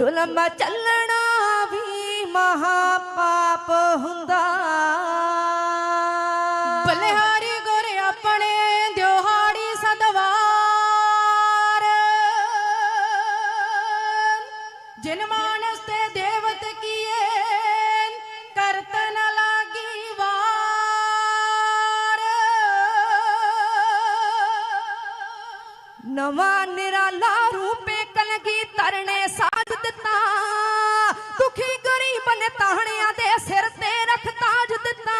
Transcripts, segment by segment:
ਜ਼ੁਲਮ ਚੱਲਣਾ ਵੀ ਮਹਾ ਪਾਪ ਹੁੰਦਾ। ਬਲਿਹਾਰੀ ਗੁਰ ਆਪਣੇ ਦਿਹਾੜੀ ਸਦਵਾਰ। ਜਿਨ ਮਾਨਸ ਤੇ ਦੇਵਤ ਕੀਏ ਕਰਤ ਲਾਗੀ ਵਾਰ। ਨਵਾਂ ਨਿਰਾਲਾ ਰੂਪੇ ਕਲਗੀ ਤਰਨੇ ਨੇ ਤਾਹਣਿਆਂ ਦੇ ਸਿਰ ਤੇ ਰੱਖ ਤਾਜ ਦਿੱਤਾ।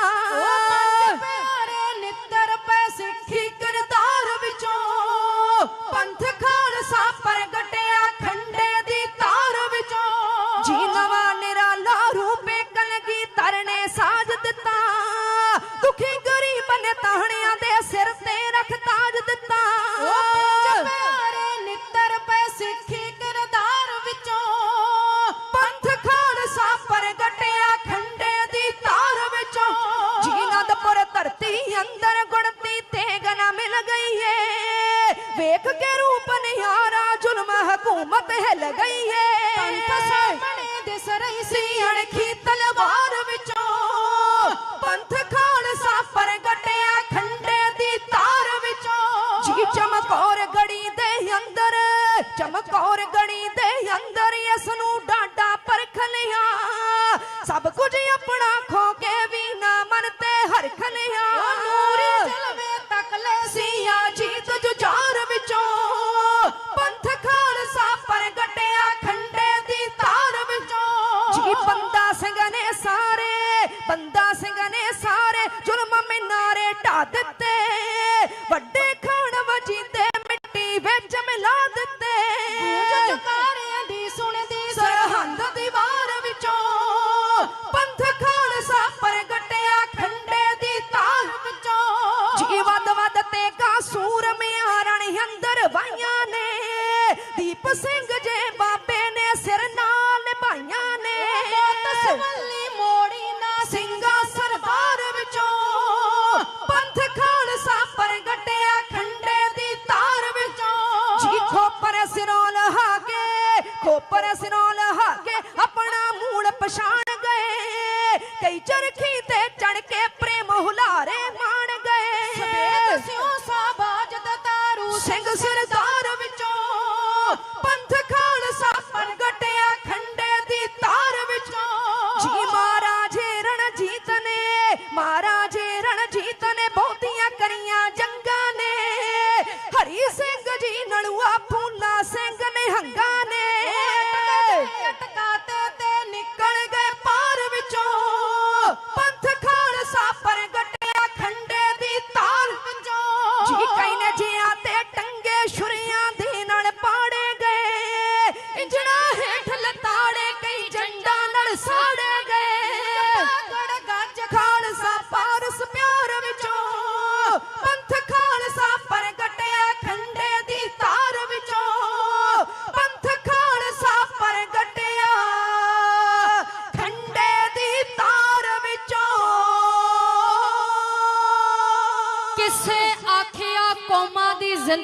ਵਿੱਚੋਂ ਜੀ ਕਈ ਨੇ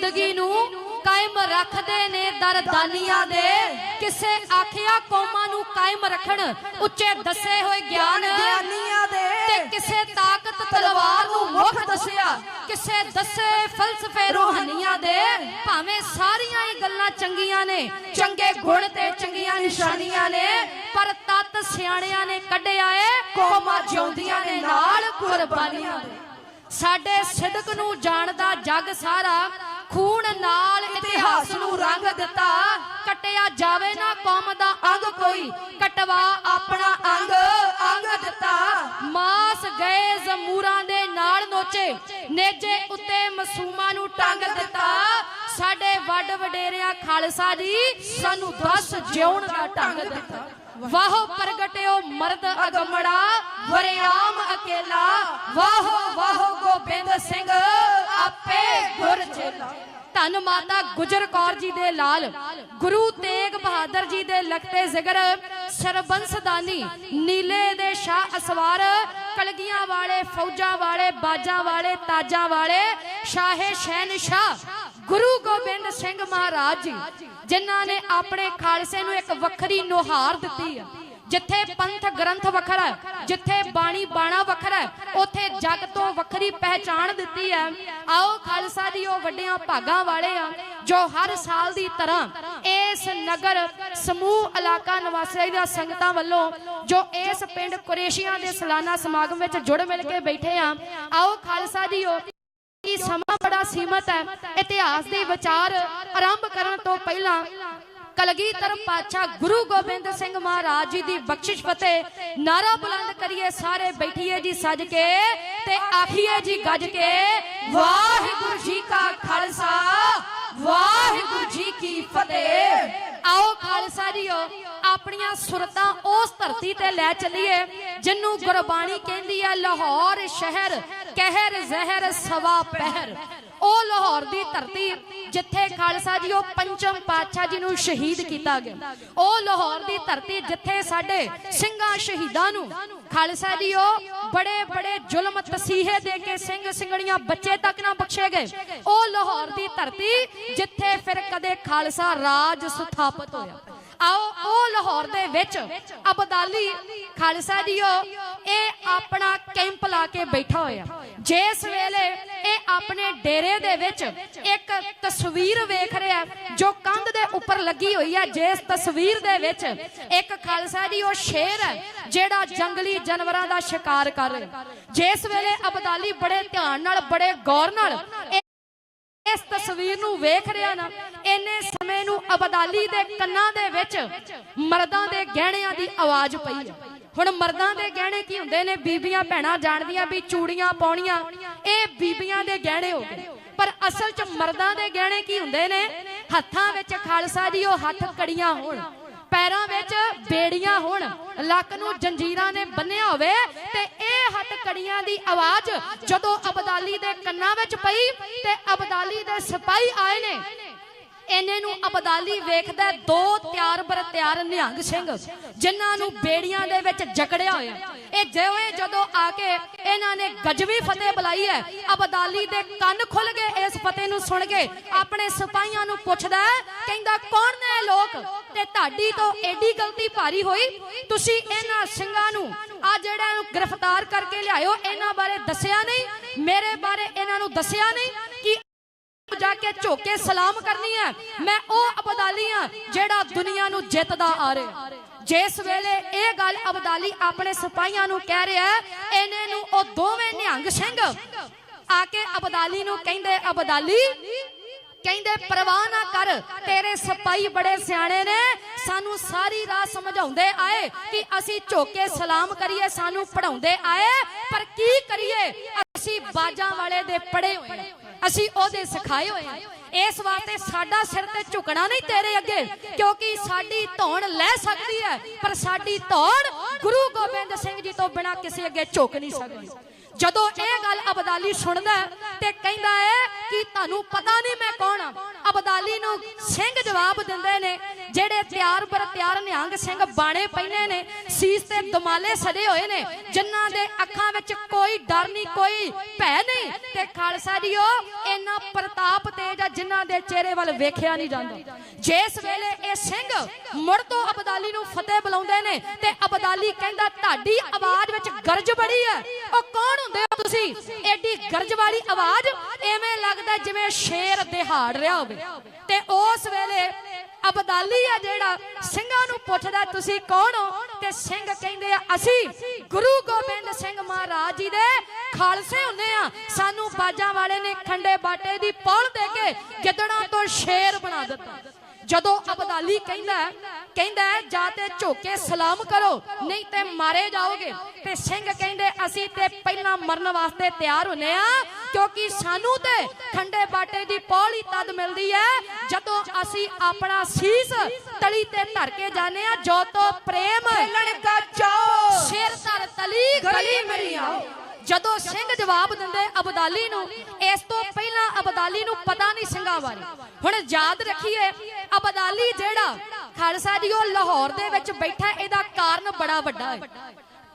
ਜ਼ਿੰਦਗੀ ਨੂੰ ਕਾਇਮ ਰੱਖਦੇ ਨੇ ਦਰਦਾਨੀਆਂ ਦੇ। ਕਿਸੇ ਆਖਿਆ ਕੌਮਾਂ ਨੂੰ ਕਾਇਮ ਰੱਖਣ ਉੱਚੇ ਦੱਸੇ ਹੋਏ ਗਿਆਨ ਗਿਆਨੀਆਂ ਦੇ। ਤੇ ਕਿਸੇ ਤਾਕਤ ਤਲਵਾਰ ਨੂੰ ਮੁੱਖ ਦੱਸਿਆ। ਕਿਸੇ ਦੱਸੇ ਫਲਸਫੇ ਰੂਹਾਨੀਆਂ ਦੇ। ਭਾਵੇਂ ਸਾਰੀਆਂ ਹੀ ਗੱਲਾਂ ਚੰਗੀਆਂ ਨੇ ਚੰਗੇ ਗੁਣ ਤੇ ਚੰਗੀਆਂ ਨਿਸ਼ਾਨੀਆਂ ਨੇ ਪਰ ਤਤ ਸਿਆਣਿਆਂ ਨੇ ਕੱਢਿਆ ਏ ਕੌਮਾਂ ਜਿਉਂਦੀਆਂ ਨੇ ਨਾਲ ਕੁਰਬਾਨੀਆਂ ਦੇ। ਸਾਡੇ ਸਿਦਕ ਨੂੰ ਜਾਣਦਾ ਜੱਗ ਸਾਰਾ ਖੂਨ ਨਾਲ ਇਤਿਹਾਸ ਨੂੰ ਰੰਗ ਦਿੱਤਾ। ਕਟਿਆ ਜਾਵੇ ਨਾ ਕੌਮ ਦਾ ਅੰਗ ਕੋਈ, ਕਟਵਾ ਆਪਣਾ ਅੰਗ ਅੰਗ ਦਿੱਤਾ। ਮਾਸ ਗਏ ਜ਼ਮੂਰਾਂ ਦੇ ਨਾਲ ਨੋਚੇ, ਨੇਜੇ ਉੱਤੇ ਮਸੂਮਾਂ ਨੂੰ ਟੰਗ ਦਿੱਤਾ। ਸਾਡੇ ਵੱਡ ਵਡੇਰਿਆਂ ਖਾਲਸਾ ਜੀ, ਸਾਨੂੰ ਦੱਸ ਜਿਉਣ ਦਾ ਢੰਗ ਦਿੱਤਾ। ਵਾਹੋ ਪ੍ਰਗਟਿਓ ਮਰਦ ਅਗਮੜਾ, ਵਰਿਆਮ ਅਕੇਲਾ। ਵਾਹੋ ਵਾਹੋ ਗੋਬਿੰਦ ਸਿੰਘ ਆਪੇ ਗੁਰ ਚੇਲਾ ਧੰਨ ਮਾਤਾ ਗੁਜਰ ਕੌਰ ਜੀ ਦੇ ਲਾਲ, ਗੁਰੂ ਤੇਗ ਬਹਾਦਰ ਜੀ ਦੇ ਲਖਤੇ ਜ਼ਿਕਰ ਸਰਬੰਸਦਾਨੀ ਨੀਲੇ ਦੇ ਸ਼ਾਹ ਅਸਵਾਰ, ਕਲਗੀਆਂ ਵਾਲੇ, ਫੌਜਾਂ ਵਾਲੇ, ਬਾਜਾਂ ਵਾਲੇ, ਤਾਜਾਂ ਵਾਲੇ, ਸ਼ਾਹੇ ਸ਼ਹਿਨਸ਼ਾਹ, ਗੁਰੂ ਗੋਬਿੰਦ ਸਿੰਘ ਮਹਾਰਾਜ ਜੀ ਜਿਨ੍ਹਾਂ ਨੇ ਆਪਣੇ ਖਾਲਸੇ ਨੂੰ ਇੱਕ ਵੱਖਰੀ ਨੁਹਾਰ ਦਿੱਤੀ ਆ। ਜਿੱਥੇ ਪੰਥ ਗ੍ਰੰਥ ਵੱਖਰਾ ਜਿੱਥੇ ਬਾਣੀ ਬਾਣਾ ਵੱਖਰਾ ਉੱਥੇ ਜਗ ਤੋਂ ਵੱਖਰੀ ਪਹਿਚਾਣ ਦਿੱਤੀ ਹੈ। ਆਓ ਖਾਲਸਾ ਦੀ ਉਹ ਵੱਡਿਆਂ ਭਾਗਾਂ ਵਾਲੇ ਆ, ਜੋ ਹਰ ਸਾਲ ਦੀ ਤਰ੍ਹਾਂ ਇਸ ਨਗਰ ਸਮੂਹ ਇਲਾਕਾ ਨਿਵਾਸੀਆਂ ਦੀਆਂ ਸੰਗਤਾਂ ਵੱਲੋਂ ਜੋ ਇਸ ਪਿੰਡ ਕੁਰੇਸ਼ੀਆਂ ਦੇ ਸਾਲਾਨਾ ਸਮਾਗਮ ਵਿੱਚ ਜੁੜ ਮਿਲ ਕੇ ਬੈਠੇ ਆ। ਆਓ ਖਾਲਸਾ ਦੀ ਉਹ ਸਮਾਂ ਬੜਾ ਸੀਮਤ ਹੈ, ਇਤਿਹਾਸ ਦੇ ਵਿਚਾਰ ਆਰੰਭ ਕਰਨ ਤੋਂ ਪਹਿਲਾਂ ਕਲਗੀਧਰ ਪਾਤਸ਼ਾਹ ਗੁਰੂ ਗੋਬਿੰਦ ਸਿੰਘ ਮਹਾਰਾਜ ਜੀ ਦੀ ਬਖਸ਼ਿਸ਼ ਫਤਿਹ। ਨਾਰਾ ਬੁਲੰਦ ਕਰੀਏ ਸਾਰੇ, ਬੈਠੀਏ ਜੀ ਸੱਜ ਕੇ ਤੇ ਆਖੀਏ ਜੀ ਗੱਜ ਕੇ, ਵਾਹਿਗੁਰੂ ਜੀ ਕਾ ਖਾਲਸਾ, ਵਾਹਿਗੁਰੂ ਜੀ ਕੀ ਫਤਿਹ। ਆਓ ਖਾਲਸਾ ਜੀਓ, ਆਪਣੀਆਂ ਸੁਰਤਾਂ ਉਸ ਧਰਤੀ ਤੇ ਲੈ ਚੱਲੀਏ, ਜਿੰਨੂੰ ਗੁਰਬਾਣੀ ਕਹਿੰਦੀ ਹੈ ਲਾਹੌਰ ਸ਼ਹਿਰ ਕਹਿਰ ਜ਼ਹਿਰ ਸਵਾ ਪਹਿਰ। ਉਹ ਲਾਹੌਰ ਦੀ ਧਰਤੀ ਜਿੱਥੇ ਖਾਲਸਾ ਜੀ, ਉਹ ਪੰਚਮ ਪਾਤਸ਼ਾਹ ਜੀ ਨੂੰ ਸ਼ਹੀਦ ਕੀਤਾ ਗਿਆ। ਉਹ ਲਾਹੌਰ ਦੀ ਧਰਤੀ ਜਿੱਥੇ ਸਾਡੇ ਸਿੰਘਾਂ ਸ਼ਹੀਦਾਂ ਨੂੰ ਖਾਲਸਾ ਜੀ, ਉਹ ਬੜੇ ਬੜੇ ਜ਼ੁਲਮ ਤਸੀਹੇ ਦੇ ਕੇ ਸਿੰਘ ਸਿੰਘਣੀਆਂ ਬੱਚੇ ਤੱਕ ਨਾ ਬਖਸ਼ੇ ਗਏ। ਉਹ ਲਾਹੌਰ ਦੀ ਧਰਤੀ ਜਿੱਥੇ ਫਿਰ ਕਦੇ ਖਾਲਸਾ ਰਾਜ ਸਥਾਪਿਤ ਹੋਇਆ। ਆਓ, ਉਹ ਲਾਹੌਰ ਦੇ ਵਿੱਚ ਅਬਦਾਲੀ ਖਾਲਸਾ ਜੀਓ, ਇਹ ਆਪਣਾ ਕੈਂਪ ਲਾ ਕੇ ਬੈਠਾ ਹੋਇਆ। ਜਿਸ ਵੇਲੇ ਇਹ ਆਪਣੇ ਡੇਰੇ ਦੇ ਵਿੱਚ ਇੱਕ ਤਸਵੀਰ ਵੇਖ ਰਿਹਾ, ਜੋ ਕੰਧ ਦੇ ਉੱਪਰ ਲੱਗੀ ਹੋਈ ਹੈ ਜਿਸ ਤਸਵੀਰ ਦੇ ਵਿੱਚ ਇੱਕ ਖਾਲਸਾ ਜੀ ਉਹ ਸ਼ੇਰ ਹੈ, ਜਿਹੜਾ ਜੰਗਲੀ ਜਾਨਵਰਾਂ ਦਾ ਸ਼ਿਕਾਰ ਕਰ ਰਿਹਾ। ਜਿਸ ਵੇਲੇ ਅਬਦਾਲੀ ਬੜੇ ਧਿਆਨ ਨਾਲ, ਬੜੇ ਗੌਰ ਨਾਲ ਇਸ ਤਸਵੀਰ ਨੂੰ ਵੇਖ ਰਿਹਾ ਨਾ, ਇੰਨੇ ਸਮੇਂ ਨੂੰ ਅਬਦਾਲੀ ਦੇ ਕੰਨਾਂ ਦੇ ਵਿੱਚ ਮਰਦਾਂ ਦੇ ਗਹਿਣਿਆਂ ਦੀ ਆਵਾਜ਼ ਪਈ ਹੁਣ ਮਰਦਾਂ ਦੇ ਗਹਿਣੇ ਕੀ ਹੁੰਦੇ ਨੇ? ਬੀਬੀਆਂ ਭੈਣਾਂ ਜਾਣਦੀਆਂ ਵੀ ਚੂੜੀਆਂ ਪਾਉਣੀਆਂ, ਇਹ ਬੀਬੀਆਂ ਦੇ ਗਹਿਣੇ ਹੋ ਗਏ। ਪਰ ਅਸਲ 'ਚ ਮਰਦਾਂ ਦੇ ਗਹਿਣੇ ਕੀ ਹੁੰਦੇ ਨੇ? ਹੱਥਾਂ ਵਿੱਚ ਖਾਲਸਾ ਜੀ, ਉਹ ਹੱਥ ਕੜੀਆਂ ਹੋਣ, ਪੈਰਾਂ ਵਿੱਚ ਬੇੜੀਆਂ ਹੋਣ, ਲੱਕ ਨੂੰ ਜੰਜੀਰਾਂ ਨੇ ਬੰਨਿਆ ਹੋਵੇ ਤੇ ਕੜੀਆਂ ਦੀ ਆਵਾਜ਼ ਜਦੋਂ ਅਬਦਾਲੀ ਦੇ ਕੰਨਾਂ ਵਿੱਚ ਪਈ ਤੇ ਅਬਦਾਲੀ ਦੇ ਸਿਪਾਹੀ ਆਏ ਨੇ। ਇਹਨੇ ਨੂੰ ਅਬਦਾਲੀ ਵੇਖਦਾ ਦੋ ਤਿਆਰ ਬਰ ਤਿਆਰ ਨਿਹੰਗ ਸਿੰਘ, ਜਿਨ੍ਹਾਂ ਨੂੰ ਬੇੜੀਆਂ ਦੇ ਵਿੱਚ ਜਕੜਿਆ ਹੋਇਆ। ਇਹ ਜਿਵੇਂ ਜਦੋਂ ਆ ਕੇ ਇਹਨਾਂ ਨੇ ਗਜਵੀ ਫਤਿਹ ਬੁਲਾਈ ਹੈ, ਅਬਦਾਲੀ ਦੇ ਕੰਨ ਖੁੱਲ ਗਏ, ਇਸ ਫਤਿਹ ਨੂੰ ਸੁਣ ਕੇ ਆਪਣੇ ਸਿਪਾਹੀਆਂ ਨੂੰ ਪੁੱਛਦਾ ਕਹਿੰਦਾ, ਕੌਣ ਨੇ ਲੋਕ? ਤੇ ਤੁਹਾਡੀ ਤੋਂ ਐਡੀ ਗਲਤੀ ਭਾਰੀ ਹੋਈ। ਤੁਸੀਂ ਇਹਨਾਂ ਸਿੰਘਾਂ ਨੂੰ ਆ ਜਿਹੜਾ ਨੂੰ ਗ੍ਰਿਫਤਾਰ ਕਰਕੇ ਲਿਆਇਓ ਇਹਨਾਂ ਬਾਰੇ ਦੱਸਿਆ ਨਹੀਂ। ਮੇਰੇ ਬਾਰੇ ਇਹਨਾਂ ਨੂੰ ਦੱਸਿਆ ਨਹੀਂ ਕਿ ਜਾ ਕੇ ਝੋਕੇ ਸਲਾਮ ਕਰਨੀ ਹੈ। ਮੈਂ ਉਹ ਅਬਦਾਲੀ ਆ ਜਿਹੜਾ ਦੁਨੀਆ ਨੂੰ ਜਿੱਤਦਾ ਆ ਰਿਹਾ। ਜਿਸ ਵੇਲੇ ਇਹ ਗੱਲ ਅਬਦਾਲੀ ਆਪਣੇ ਸਿਪਾਹੀਆਂ ਨੂੰ ਕਹਿ ਰਿਹਾ ਹੈ, ਇਹਨੇ ਨੂੰ ਉਹ ਦੋਵੇਂ ਨਿਹੰਗ ਸਿੰਘ ਆ ਕੇ ਅਬਦਾਲੀ ਨੂੰ ਕਹਿੰਦੇ ਅਬਦਾਲੀ ਕਹਿੰਦੇ, ਪਰਵਾਹ ਨਾ ਕਰ, ਤੇਰੇ ਸਿਪਾਹੀ ਬੜੇ ਸਿਆਣੇ ਨੇ। ਸਾਨੂੰ ਸਾਰੀ ਰਾਤ ਸਮਝਾਉਂਦੇ ਆਏ ਕਿ ਅਸੀਂ ਝੋਕੇ ਸਲਾਮ ਕਰੀਏ, ਸਾਨੂੰ ਪੜਾਉਂਦੇ ਆਏ, ਪਰ ਕੀ ਕਰੀਏ? ਅਸੀਂ ਬਾਜਾਂ ਵਾਲੇ ਦੇ ਪੜੇ ਹੋਏ ਅਸੀਂ ਉਹਦੇ ਸਿਖਾਏ ਹੋਏ ਇਸ ਵਾਸਤੇ ਸਾਡਾ ਸਿਰ ਤੇ ਝੁਕਣਾ ਨਹੀਂ ਤੇਰੇ ਅੱਗੇ, ਕਿਉਂਕਿ ਸਾਡੀ ਧੌਣ ਲੈ ਸਕਦੀ ਹੈ, ਪਰ ਸਾਡੀ ਧੌਣ ਗੁਰੂ ਗੋਬਿੰਦ ਸਿੰਘ ਜੀ ਤੋਂ ਬਿਨਾ ਕਿਸੇ ਅੱਗੇ ਝੁਕ ਨਹੀਂ ਸਕਦੀ। ਜਦੋਂ ਇਹ ਗੱਲ ਅਬਦਾਲੀ ਸੁਣਦਾ ਤੇ ਕਹਿੰਦਾ ਹੈ ਕਿ ਤੁਹਾਨੂੰ ਪਤਾ ਨਹੀਂ ਮੈਂ ਕੌਣ ਆ। ਅਬਦਾਲੀ ਨੂੰ ਸਿੰਘ ਜਵਾਬ ਦਿੰਦੇ ਨੇ, ਜਿਹੜੇ ਤਿਆਰ ਬਰ ਤਿਆਰ ਨਿਹੰਗ ਸਿੰਘ ਬਾਣੇ ਪਹਿਨੇ ਨੇ, ਸੀਸ ਤੇ ਦਮਾਲੇ ਸਜੇ ਹੋਏ ਨੇ, ਜਿਨ੍ਹਾਂ ਦੇ ਅੱਖਾਂ ਵਿੱਚ ਕੋਈ ਡਰ ਨਹੀਂ, ਕੋਈ ਭੈ ਨਹੀਂ। ਤੇ ਖਾਲਸਾ ਜੀਓ, ਇੰਨਾ ਪ੍ਰਤਾਪ ਤੇਜ ਆ ਜਿਨ੍ਹਾਂ ਦੇ ਚਿਹਰੇ ਵੱਲ ਵੇਖਿਆ ਨਹੀਂ ਜਾਂਦਾ। ਜਿਸ ਵੇਲੇ ਇਹ ਸਿੰਘ ਮੁੜ ਤੋਂ ਅਬਦਾਲੀ ਨੂੰ ਫਤਿਹ ਬੁਲਾਉਂਦੇ ਨੇ ਤੇ ਅਬਦਾਲੀ ਕਹਿੰਦਾ, ਤੁਹਾਡੀ ਆਵਾਜ਼ ਵਿੱਚ ਗਰਜ ਬੜੀ ਹੈ। ਉਹ ਕੌਣ ਹੁੰਦੇ ਹੋ ਤੁਸੀਂ? ਐਡੀ ਗਰਜ ਵਾਲੀ ਆਵਾਜ਼ ਐਵੇਂ ਲੱਗਦਾ ਜਿਵੇਂ ਸ਼ੇਰ ਦਿਹਾੜ ਰਿਹਾ ਹੋਵੇ। ਤੇ ਉਸ ਵੇਲੇ ਅਬਦਾਲੀ ਆ ਜਿਹੜਾ, ਸਿੰਘਾਂ ਨੂੰ ਪੁੱਛਦਾ, ਤੁਸੀਂ ਕੌਣ ਹੋ? ਤੇ ਸਿੰਘ ਕਹਿੰਦੇ ਆ, ਅਸੀਂ ਗੁਰੂ ਗੋਬਿੰਦ ਸਿੰਘ ਮਹਾਰਾਜ ਜੀ ਦੇ ਖਾਲਸੇ ਹੁੰਦੇ ਆ। ਸਾਨੂੰ ਬਾਜਾਂ ਵਾਲੇ ਨੇ ਖੰਡੇ ਬਾਟੇ ਦੀ ਪੌਲ ਦੇ ਕੇ ਗਿੱਦੜਾਂ ਤੋਂ ਸ਼ੇਰ ਬਣਾ ਦਿੱਤਾ। ਜਦੋਂ ਅਬਦਾਲੀ ਕਹਿੰਦਾ ਕਹਿੰਦਾ ਜਾਂ ਤੇ ਝੋਕੇ ਸਲਾਮ ਕਰੋ ਨਹੀਂ ਤੇ ਮਾਰੇ ਜਾਓਗੇ। ਤੇ ਸਿੰਘ ਕਹਿੰਦੇ ਅਸੀਂ ਤੇ ਪਹਿਲਾਂ ਮਰਨ ਵਾਸਤੇ ਤਿਆਰ ਹੁੰਨੇ ਆ ਕਿਉਂਕਿ ਸਾਨੂੰ ਤੇ ਖੰਡੇ ਬਾਟੇ ਦੀ ਪੌਲੀ ਤਦ ਮਿਲਦੀ ਹੈ ਜਦੋਂ ਅਸੀਂ ਆਪਣਾ ਸੀਸ ਤਲੀ ਤੇ ਧਰ ਕੇ ਜਾਂਦੇ ਆ ਜੋ ਤੋਂ ਪ੍ਰੇਮ ਲੜਕਾ ਚਾਓ ਸਿਰ ਧਰ ਤਲੀ ਗਲੀ ਮੇਰੀ ਆਓ। ਜਦੋਂ ਸਿੰਘ ਜਵਾਬ ਦਿੰਦੇ ਅਬਦਾਲੀ ਨੂੰ, ਇਸ ਤੋਂ ਪਹਿਲਾਂ ਅਬਦਾਲੀ ਨੂੰ ਪਤਾ ਨਹੀਂ ਸਿੰਘਾਂ ਬਾਰੇ। ਹੁਣ ਯਾਦ ਰੱਖੀਏ, ਅਬਦਾਲੀ ਜਿਹੜਾ ਖਾਲਸਾ ਜੀ ਉਹ ਲਾਹੌਰ ਦੇ ਵਿੱਚ ਬੈਠਾ, ਇਹਦਾ ਕਾਰਨ ਬੜਾ ਵੱਡਾ ਹੈ।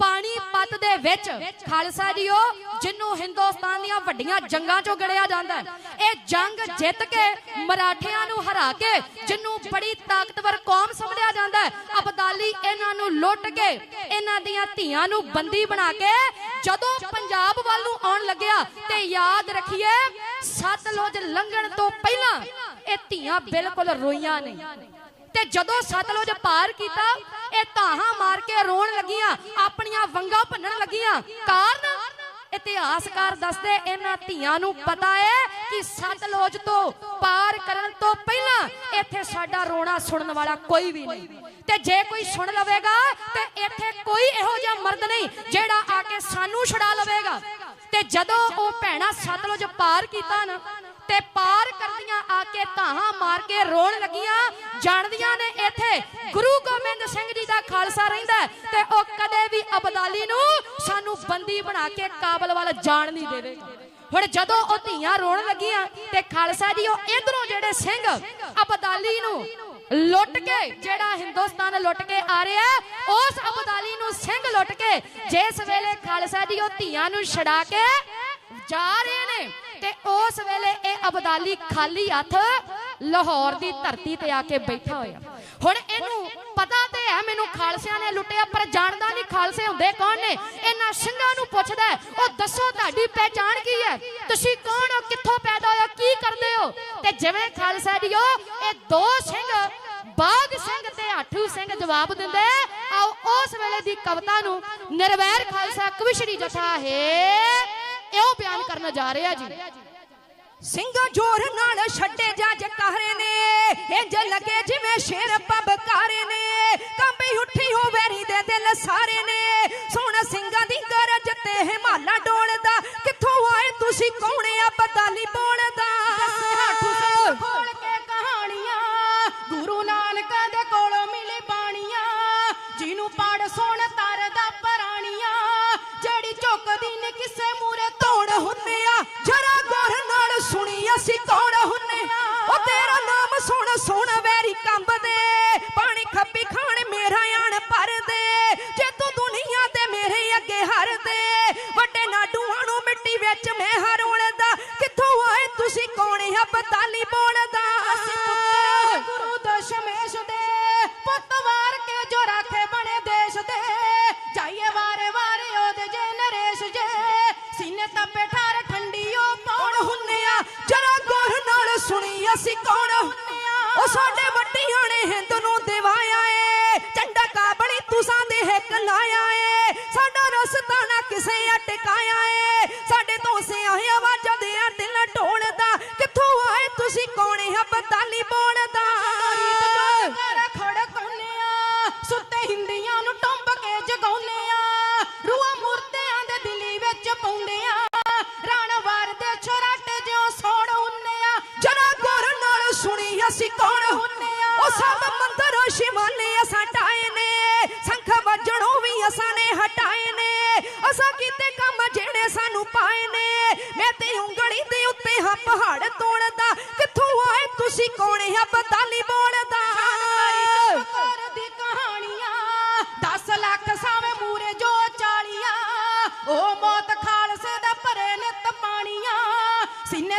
ਪਾਣੀਪਤ ਦੇ ਵਿੱਚ ਖਾਲਸਾ ਜੀਓ, ਜਿਹਨੂੰ ਹਿੰਦੁਸਤਾਨ ਦੀਆਂ ਵੱਡੀਆਂ ਜੰਗਾਂ ਚੋਂ ਗੜਿਆ ਜਾਂਦਾ ਹੈ। ਇਹ ਜੰਗ ਜਿੱਤ ਕੇ ਮਰਾਠਿਆਂ ਨੂੰ ਹਰਾ ਕੇ ਜਿਹਨੂੰ ਬੜੀ ਤਾਕਤਵਰ ਕੌਮ ਸਮਝਿਆ ਜਾਂਦਾ ਹੈ। ਅਬਦਾਲੀ ਇਹਨਾਂ ਨੂੰ ਲੁੱਟ ਕੇ, ਇਹਨਾਂ ਦੀਆਂ ਧੀਆਂ ਨੂੰ ਬੰਦੀ ਬਣਾ ਕੇ ਜਦੋਂ ਪੰਜਾਬ ਵੱਲ ਨੂੰ ਆਉਣ ਲੱਗਿਆ ਤੇ ਯਾਦ ਰੱਖੀਏ, ਸਤਲੁਜ ਲੰਘਣ ਤੋਂ ਪਹਿਲਾਂ ਇਹ ਧੀਆਂ ਬਿਲਕੁਲ ਰੋਈਆਂ ਨਹੀਂ। ਤੇ ਜਦੋਂ ਸਤਲੁਜ ਪਾਰ ਕੀਤਾ, ਇਹ ਧਾਹਾਂ ਮਾਰ ਕੇ ਰੋਣ ਲੱਗੀਆਂ, ਆਪਣੀਆਂ ਵੰਗਾਂ ਭੰਨਣ ਲੱਗੀਆਂ। ਕਾਰਨ ਇਤਿਹਾਸਕਾਰ ਦੱਸਦੇ ਇਹਨਾਂ ਧੀਆਂ ਨੂੰ ਪਤਾ ਹੈ ਕਿ ਸਤਲੁਜ ਤੋਂ ਪਾਰ ਕਰਨ ਤੋਂ ਪਹਿਲਾਂ ਇੱਥੇ ਸਾਡਾ ਰੋਣਾ ਸੁਣਨ ਵਾਲਾ ਕੋਈ ਵੀ ਨਹੀਂ। ਤੇ ਜੇ ਕੋਈ ਸੁਣ ਲਵੇਗਾ, ਤੇ ਇੱਥੇ ਕੋਈ ਇਹੋ ਜਿਹਾ ਮਰਦ ਨਹੀਂ ਜਿਹੜਾ ਆ ਕੇ ਸਾਨੂੰ ਛੁਡਾ ਲਵੇਗਾ। ਤੇ ਜਦੋਂ ਉਹ ਭੈਣਾ ਸਤਲੁਜ ਪਾਰ ਕੀਤਾ ਨਾ ਤੇ ਪਾਰ ਕਰਦੀਆਂ, ਆ ਕੇ ਧਾਹਾਂ ਮਾਰ ਕੇ ਰੋਣ ਲੱਗੀਆਂ। ਜਾਣਦੀਆਂ ਨੇ ਇੱਥੇ, ਗੁਰੂ ਗੋਬਿੰਦ ਸਿੰਘ ਜੀ ਦਾ ਖਾਲਸਾ ਰਹਿੰਦਾ ਤੇ ਉਹ ਕਦੇ ਵੀ ਅਬਦਾਲੀ ਨੂੰ ਸਾਨੂੰ ਬੰਦੀ ਬਣਾ ਕੇ ਕਾਬਲ ਵੱਲ ਜਾਣ ਨਹੀਂ ਦੇਵੇਗਾ। ਹੁਣ ਜਦੋਂ ਉਹ ਧੀਆਂ ਰੋਣ ਲੱਗੀਆਂ ਤੇ ਖਾਲਸਾ ਜੀ, ਉਹ ਇਧਰੋਂ ਜਿਹੜੇ ਸਿੰਘ ਅਬਦਾਲੀ ਨੂੰ ਲੁੱਟ ਕੇ, ਜਿਹੜਾ ਹਿੰਦੁਸਤਾਨ ਲੁੱਟ ਕੇ ਆ ਰਿਹਾ, ਉਸ ਅਬਦਾਲੀ ਨੂੰ ਸਿੰਘ ਲੁੱਟ ਕੇ, ਜਿਸ ਵੇਲੇ ਖਾਲਸਾ ਜੀ ਉਹ ਧੀਆਂ ਨੂੰ ਛਡਾ ਕੇ ਜਾ ਰਹੇ ਨੇ ਤੇ ਉਸ ਵੇਲੇ ਇਹ ਅਬਦਾਲੀ ਖਾਲੀ ਹੱਥ ਲਾਹੌਰ ਦੀ ਧਰਤੀ ਤੇ ਆ ਕੇ ਬੈਠਾ ਹੋਇਆ। ਹੁਣ ਇਹਨੂੰ ਪਤਾ ਤੇ ਹੈ, ਮੈਨੂੰ ਖਾਲਸਿਆਂ ਨੇ ਲੁੱਟਿਆ, ਪਰ ਜਾਣਦਾ ਨਹੀਂ ਖਾਲਸੇ ਹੁੰਦੇ ਕੌਣ ਨੇ। ਇਹਨਾਂ ਸਿੰਘਾਂ ਨੂੰ ਪੁੱਛਦਾ ਉਹ ਦੱਸੋ ਤੁਹਾਡੀ ਪਹਿਚਾਣ ਕੀ ਹੈ? ਤੁਸੀਂ ਕੌਣ ਹੋ? ਕਿੱਥੋਂ ਪੈਦਾ ਹੋਇਆ ਕੀ ਕਰਦੇ ਹੋ? ਤੇ ਜਿਵੇਂ ਖਾਲਸਾ ਜੀਓ ਇਹ ਦੋ ਸਿੰਘ, ਬਾਗ ਸਿੰਘ ਤੇ ਆਠੂ ਸਿੰਘ ਜਵਾਬ ਦਿੰਦੇ ਆਓ ਉਸ ਵੇਲੇ ਦੀ ਕਵਿਤਾ ਨੂੰ ਨਿਰਵੈਰ ਖਾਲਸਾ ਕਵਿਸ਼ਰੀ ਜਥਾ ਹੈ ਇਹੋ ਬਿਆਨ ਕਰਨ ਜਾ ਰਿਹਾ ਜੀ। ਸਿੰਘਾਂ ਜੋਰ ਨਾਲ ਛੱਡੇ ਜੱਜ ਕਾਰੇ ਨੇ। ਇੰਜ ਲੱਗੇ ਜਿਵੇਂ ਸ਼ੇਰ ਪਬਕਾਰੇ ਨੇ। ਕੰਬੀ ਉੱਠੀ ਹੋ ਵੈਰੀ ਦੇ ਦਿਲ ਸਾਰੇ ਨੇ। ਸੋਹਣਾ ਸਿੰਘਾਂ ਦੀ ਗਰਜ ਤੇ ਹਿਮਾਲਾ ਡੋਲਦਾ। ਕਿੱਥੋਂ ਆਏ ਤੁਸੀਂ, ਕੌਣ ਕੌਣ ਆ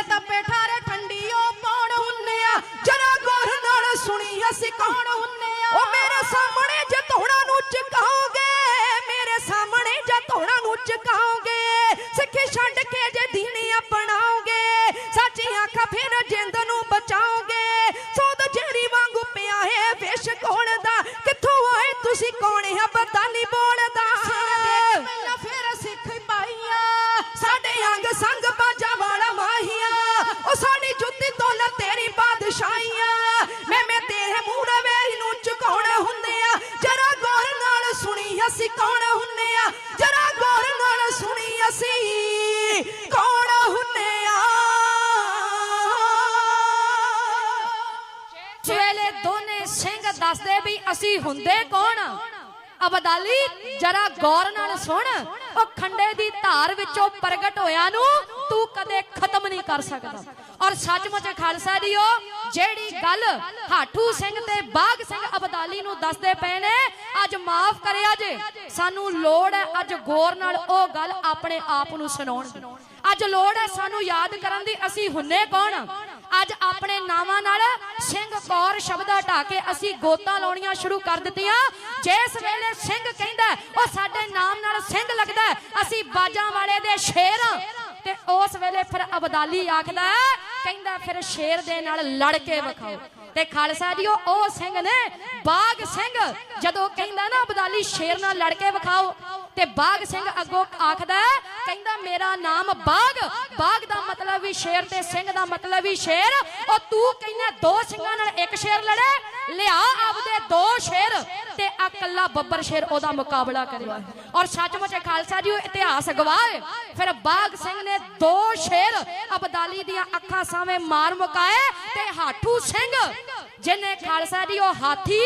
ਤਪੇ ਠਾਰੇ ਹੁੰਦੇ ਕੌਣ? ਅਬਦਾਲੀ, ਜਰਾ ਗੌਰ ਨਾਲ ਸੁਣ। ਉਹ ਖੰਡੇ ਦੀ ਧਾਰ ਵਿੱਚੋਂ ਪ੍ਰਗਟ ਹੋਇਆ ਨੂੰ ਤੂੰ ਕਦੇ ਖਤਮ ਨਹੀਂ ਕਰ ਸਕਦਾ। ਔਰ ਸੱਚਮੁੱਚ ਖਾਲਸਾ ਜੀਓ ਜਿਹੜੀ ਗੱਲ ਹਾਠੂ ਸਿੰਘ ਤੇ ਬਾਗ ਸਿੰਘ ਅਬਦਾਲੀ ਨੂੰ ਦੱਸਦੇ ਪਏ ਨੇ, ਅੱਜ ਮਾਫ ਕਰਿਆ ਜੇ। ਸਾਨੂੰ ਲੋੜ ਹੈ ਅੱਜ ਗੌਰ ਨਾਲ ਉਹ ਗੱਲ ਆਪਣੇ ਆਪ ਨੂੰ ਸੁਣਾਉਣ ਅੱਜ ਲੋੜ ਹੈ ਸਾਨੂੰ ਯਾਦ ਕਰਨ ਦੀ। ਅਸੀਂ ਹੁੰਨੇ ਕੌਣ? ਅੱਜ ਆਪਣੇ ਨਾਵਾਂ ਨਾਲ ਸਿੰਘ ਕੌਰ ਸ਼ਬਦ ਹਟਾ ਕੇ ਅਸੀਂ ਗੋਤਾਂ ਲਾਉਣੀਆਂ ਸ਼ੁਰੂ ਕਰ ਦਿੱਤੀਆਂ। ਜਿਸ ਵੇਲੇ ਸਿੰਘ ਕਹਿੰਦਾ ਉਹ ਸਾਡੇ ਨਾਮ ਨਾਲ ਸਿੰਘ ਲੱਗਦਾ ਅਸੀਂ ਬਾਜਾਂ ਵਾਲੇ ਦੇ ਸ਼ੇਰ ਤੇ ਉਸ ਵੇਲੇ ਫਿਰ ਅਬਦਾਲੀ ਆਖਦਾ ਕਹਿੰਦਾ ਫਿਰ ਸ਼ੇਰ ਦੇ ਨਾਲ ਲੜ ਕੇ ਵਿਖਾਓ। ਤੇ ਖਾਲਸਾ ਜੀ, ਉਹ ਸਿੰਘ ਨੇ ਬਾਗ ਸਿੰਘ ਜਦੋਂ ਕਹਿੰਦਾ ਨਾ ਅਬਦਾਲੀ ਸ਼ੇਰ ਨਾਲ ਲੜ ਕੇ ਵਿਖਾਓ। ਤੇ ਬਾਗ ਸਿੰਘ ਅੱਗੋਂ ਆਖਦਾ ਕਹਿੰਦਾ, ਮੇਰਾ ਨਾਮ ਬਾਗ। ਬਾਗ ਦਾ ਮਤਲਬ ਵੀ ਸ਼ੇਰ ਤੇ ਸਿੰਘ ਦਾ ਮਤਲਬ ਵੀ ਸ਼ੇਰ। ਉਹ ਤੂੰ ਕਹਿੰਦਾ, ਦੋ ਸਿੰਘਾਂ ਨਾਲ ਇੱਕ ਸ਼ੇਰ ਲੜੇ ਲਿਆ ਆਪਦੇ ਦੋ ਸ਼ੇਰ ਤੇ ਆ ਕੱਲਾ ਬੱਬਰ ਸ਼ੇਰ ਉਹਦਾ ਮੁਕਾਬਲਾ ਕਰੇ ਔਰ ਸੱਚਮੁੱਚ ਖਾਲਸਾ ਜੀ, ਉਹ ਇਤਿਹਾਸ ਗਵਾਹ ਹੈ। ਫਿਰ ਬਾਗ ਸਿੰਘ ਨੇ ਦੋ ਸ਼ੇਰ ਅਬਦਾਲੀ ਦੀਆਂ ਅੱਖਾਂ ਸਾਹਮਣੇ ਮਾਰ ਮੁਕਾਏ। ਤੇ ਹਾਠੂ ਸਿੰਘ ਜਿਨੇ ਖਾਲਸਾ ਦੀ ਉਹ ਹਾਥੀ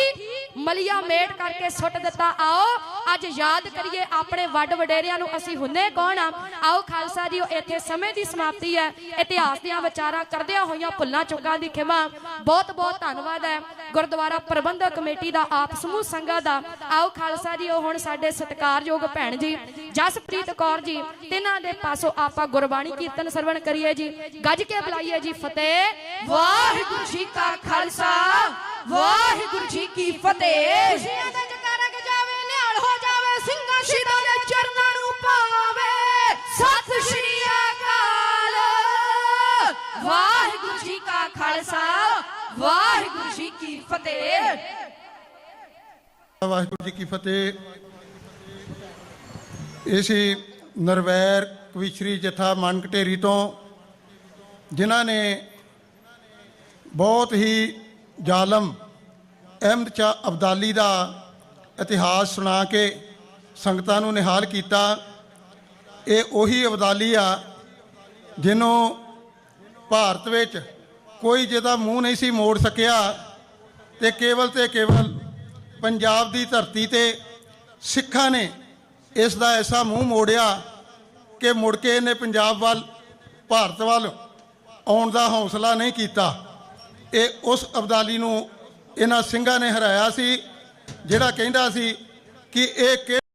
ਮਲਿਆ ਮੇਟ ਕਰਕੇ ਸੁੱਟ ਦਿੱਤਾ। ਆਓ ਅੱਜ ਯਾਦ ਕਰੀਏ ਆਪਣੇ ਵੱਡ ਵਡੇਰਿਆਂ ਨੂੰ ਅਸੀਂ ਹੁੰਨੇ ਕੌਣ ਆ? ਆਓ ਖਾਲਸਾ ਜੀ, ਉਹ ਇੱਥੇ ਸਮੇਂ ਦੀ ਸਮਾਪਤੀ ਹੈ। ਇਤਿਹਾਸ ਦੀਆਂ ਵਿਚਾਰਾਂ ਕਰਦਿਆਂ ਹੋਈਆਂ ਭੁੱਲਾਂ ਚੁੱਕਾਂ ਦੀ ਖਿਮਾ। ਬਹੁਤ ਬਹੁਤ ਧੰਨਵਾਦ ਹੈ। ਗੁਰਦੁਆਰਾ ਪ੍ਰਬੰਧਕ ਕਮੇਟੀ ਦਾ ਆਪ ਸਮੂਹ ਸੰਘਾਂ ਦਾ। ਆਓ ਖਾਲਸਾ ਜੀ, ਉਹ ਹੁਣ ਸਾਡੇ ਸਤਿਕਾਰਯੋਗ ਭੈਣ ਜੀ, ਜਸਪ੍ਰੀਤ ਕੌਰ ਜੀ, ਤਿੰਨਾਂ ਦੇ ਪਾਸੋਂ ਆਪਾਂ ਗੁਰਬਾਣੀ ਕੀਰਤਨ ਸਰਵਣ ਕਰੀਏ ਜੀ। ਗੱਜ ਕੇ ਬੁਲਾਈਏ ਜੀ, ਫਤਿਹ। ਵਾਹਿਗੁਰੂ ਜੀ ਕਾ ਖਾਲਸਾ, ਵਾਹਿਗੁਰੂ ਜੀ ਕੀ ਫਤਿਹ। ਖਾਲਸਾ, ਵਾਹਿਗੁਰੂ ਜੀ ਕੀ ਫਤਿਹ। ਵਾਹਿਗੁਰੂ ਜੀ ਕੀ ਫਤਿਹ। ਇਹ ਸੀ ਨਰਵੈਰ ਕਵਿਸ਼ਰੀ ਜਥਾ ਮਨਕਟੇਰੀ ਤੋਂ, ਜਿਨ੍ਹਾਂ ਨੇ ਬਹੁਤ ਹੀ ਜ਼ਾਲਮ, ਅਹਿਮਦ ਸ਼ਾ ਅਬਦਾਲੀ ਦਾ ਇਤਿਹਾਸ ਸੁਣਾ ਕੇ ਸੰਗਤਾਂ ਨੂੰ ਨਿਹਾਲ ਕੀਤਾ। ਇਹ ਉਹੀ ਅਬਦਾਲੀ ਆ, ਜਿਹਨੂੰ ਭਾਰਤ ਵਿੱਚ ਕੋਈ ਜਿਹਦਾ ਮੂੰਹ ਨਹੀਂ ਸੀ ਮੋੜ ਸਕਿਆ ਤੇ ਕੇਵਲ ਤੇ ਕੇਵਲ ਪੰਜਾਬ ਦੀ ਧਰਤੀ ਤੇ ਸਿੱਖਾਂ ਨੇ ਇਸ ਦਾ ਐਸਾ ਮੂੰਹ ਮੋੜਿਆ ਕਿ ਮੁੜ ਕੇ ਇਹਨੇ ਪੰਜਾਬ ਵੱਲ, ਭਾਰਤ ਵੱਲ ਆਉਣ ਦਾ ਹੌਸਲਾ ਨਹੀਂ ਕੀਤਾ। ਇਹ ਉਸ ਅਬਦਾਲੀ ਨੂੰ ਇਹਨਾਂ ਸਿੰਘਾਂ ਨੇ ਹਰਾਇਆ ਸੀ, ਜਿਹੜਾ ਕਹਿੰਦਾ ਸੀ ਕਿ ਇਹ ਕਿ